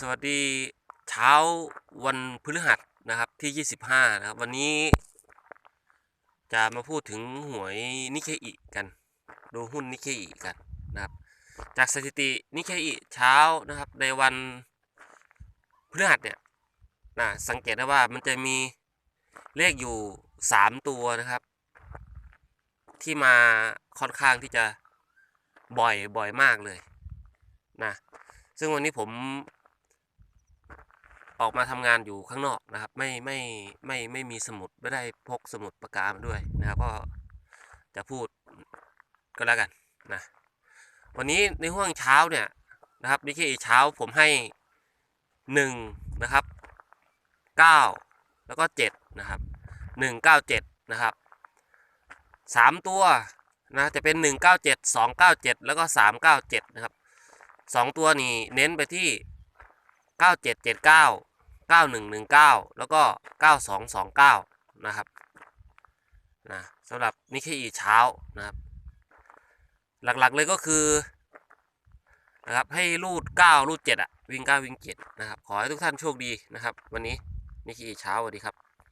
สวัสดีเช้าวันพฤหัสนะครับที่ 25 นะครับ วันนี้ จะมาพูดถึงหวยนิเคอิกัน ดูหุ้นนิเคอิกันนะครับ จากสถิตินิเคอิเช้านะครับในวันพฤหัสเนี่ยนะสังเกตได้ว่ามันจะมีเลขอยู่ 3 ตัวนะครับ ที่มาค่อนข้างที่จะบ่อยบ่อยมากเลยนะซึ่งวันนี้ผม ออกมาทำงานอยู่ข้างนอกนะครับ ไม่ไม่ไม่ไม่มีสมุดไม่ได้พกสมุดปากกามาด้วยนะครับก็จะพูดก็แล้วกันนะวันนี้ในห่วงเช้าเนี่ยนะครับนี่คือเช้าผมให้หนึ่งนะครับเก้าแล้วก็เจ็ดนะครับหนึ่งเก้าเจ็ดนะครับสามตัวนะจะเป็นหนึ่งเก้าเจ็ดสองเก้าเจ็ดแล้วก็สามเก้าเจ็ดนะครับสองตัวนี้เน้นไปที่ 9779 9119 แล้วก็ 9229 นะครับนะสำหรับนิเคอีเช้านะครับ หลักๆเลยก็คือนะครับให้รูด 9 รูด 7 อะ วิ่ง 9 วิ่ง 7 นะครับ ขอให้ทุกท่านโชคดีนะครับ วันนี้นิเคอีเช้าสวัสดีครับ